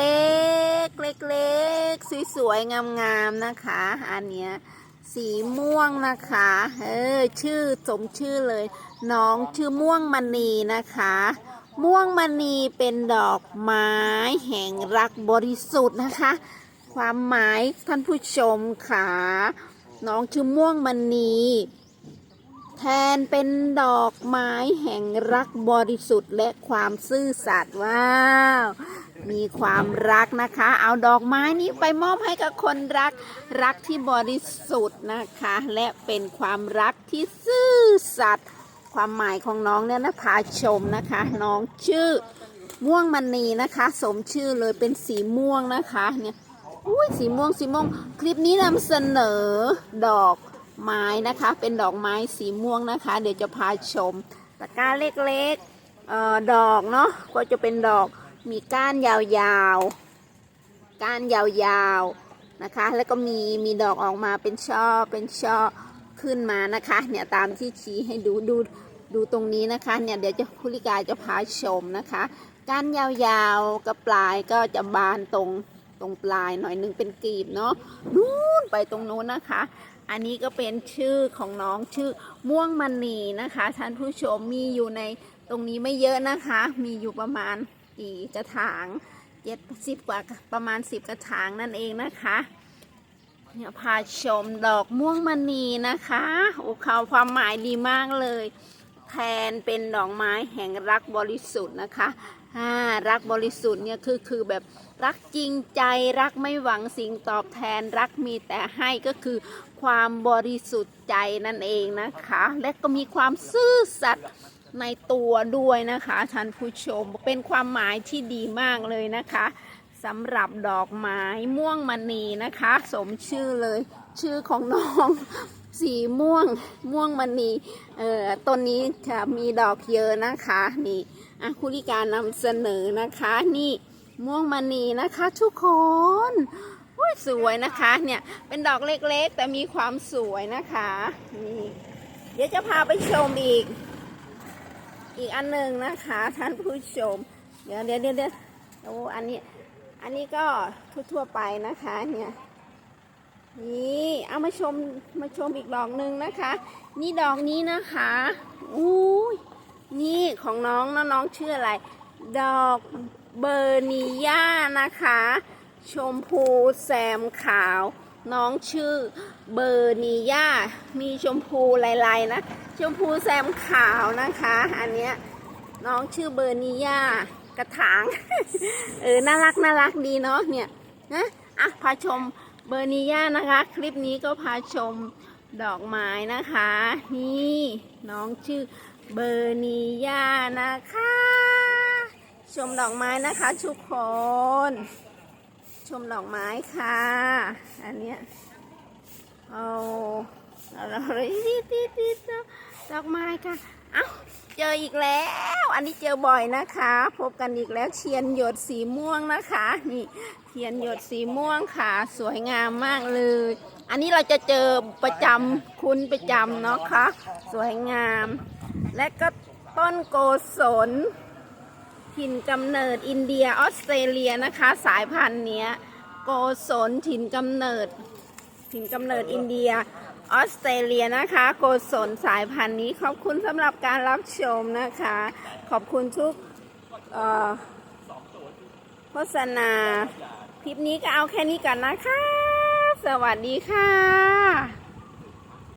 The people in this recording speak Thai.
ล็กๆ เล็กๆ สวยๆ งามๆ นะคะ อันเนี้ยสีม่วงนะคะ เออ ชื่อสมชื่อเลย น้องชื่อม่วงมณีนะคะ ม่วงมณีเป็นดอกไม้แห่งรักบริสุทธิ์นะคะ ความหมายท่านผู้ชมค่ะ น้องชื่อม่วงมณี แทนเป็นดอกไม้แห่งรักบริสุทธิ์และความซื่อสัตย์ว้าว มีความรักนะคะ เอาดอกไม้นี้ไปมอบให้กับคนรัก รักที่บริสุทธิ์นะคะ และเป็นความรักที่ซื่อสัตย์ความหมายของน้องเนี่ยนะพาชมนะคะ น้องชื่อม่วงมณีนะคะ สมชื่อเลยเป็นสีม่วงนะคะเนี่ยอุ้ยสีม่วงสีม่วง คลิปนี้นำเสนอดอก ไม้นะคะ เป็นดอกไม้สีม่วงนะคะ เดี๋ยวจะพาชมตะกร้าเล็กๆดอกเนาะก็จะเป็นดอกมีก้านยาวๆ ก้านยาวๆนะคะ แล้วก็มีมีดอกออกมาเป็นช่อเป็นช่อขึ้นมานะคะ เนี่ยตามที่ชี้ให้ดูดูดูตรงนี้นะคะเนี่ยเดี๋ยวจะคุริกาจะพาชมนะคะก้านยาวๆกับปลายก็จะบานตรงตรงปลายหน่อยหนึงเป็นกลีบเนาะนู่นไปตรงนู้นนะคะ อันนี้ก็เป็นชื่อของน้องชื่อม่วงมณีนะคะ ท่านผู้ชมมีอยู่ในตรงนี้ไม่เยอะนะคะ มีอยู่ประมาณกี่กระถางเจ็ดสิบกว่าประมาณสิบกระถางนั่นเองนะคะเนี่ยพาชมดอกม่วงมณีนะคะโอ้เขาความหมายดีมากเลย แทนเป็นดอกไม้แห่งรักบริสุทธิ์นะคะ อ่ารักบริสุทธิ์เนี่ยคือคือแบบรักจริงใจรักไม่หวังสิ่งตอบแทนรักมีแต่ให้ก็คือความบริสุทธิ์ใจนั่นเองนะคะ และก็มีความซื่อสัตย์ในตัวด้วยนะคะท่านผู้ชมเป็นความหมายที่ดีมากเลยนะคะ สำหรับดอกไม้ม่วงมณีนะคะ สมชื่อเลย ชื่อของน้อง สีม่วงม่วงมณีเอ่อต้นนี้ค่ะมีดอกเยอะนะคะนี่อะคุริการนำเสนอนะคะ นี่ม่วงมณีนะคะทุกคนอุ้ยสวยนะคะเนี่ยเป็นดอกเล็กๆ แต่มีความสวยนะคะนี่เดี๋ยวจะพาไปชมอีก อีกอันหนึ่งนะคะ ท่านผู้ชม เดี๋ยวเดี๋ยวเดี๋ยวเดี๋ยวโอ้อันนี้ อันนี้ก็ทั่วๆไปนะคะเนี่ยนี่เอามาชมมาชมอีกดอกหนึ่งนะคะ นี่ดอกนี้นะคะอุ้ยนี่ของน้องน้องน้องชื่ออะไร ดอกเบอร์นิย่านะคะ ชมพูแซมขาว น้องชื่อเบอร์นิย่ามีชมพูลายๆนะ ชมพูแซมขาวนะคะ อันเนี้ยน้องชื่อเบอร์นิย่า กระถาง เออ น่ารักน่ารักดีเนาะเนี่ยนะอะพาชมเบอร์นิย่านะคะ คลิปนี้ก็พาชมดอกไม้นะคะ นี่น้องชื่อเบอร์นิย่านะคะ ชมดอกไม้นะคะทุกคน ชมดอกไม้ค่ะ อันเนี้ยเอาเราเลยติดติดติดดอกไม้ค่ะ เอ้า เจออีกแล้ว อันนี้เจอบ่อยนะคะ พบกันอีกแล้วเทียนหยดสีม่วงนะคะ นี่เทียนหยดสีม่วงค่ะ สวยงามมากเลย อันนี้เราจะเจอประจำคุ้นประจำเนาะคะสวยงาม และก็ต้นโกศลถิ่นกำเนิดอินเดียออสเตรเลียนะคะ สายพันธุ์เนี้ยโกศลถิ่นกำเนิดถิ่นกำเนิดอินเดีย ออสเตรเลียนะคะ โกศลสายพันธุ์นี้ขอบคุณสำหรับการรับชมนะคะ ขอบคุณทุกโฆษณา คลิปนี้ก็เอาแค่นี้ก่อนนะคะ สวัสดีค่ะ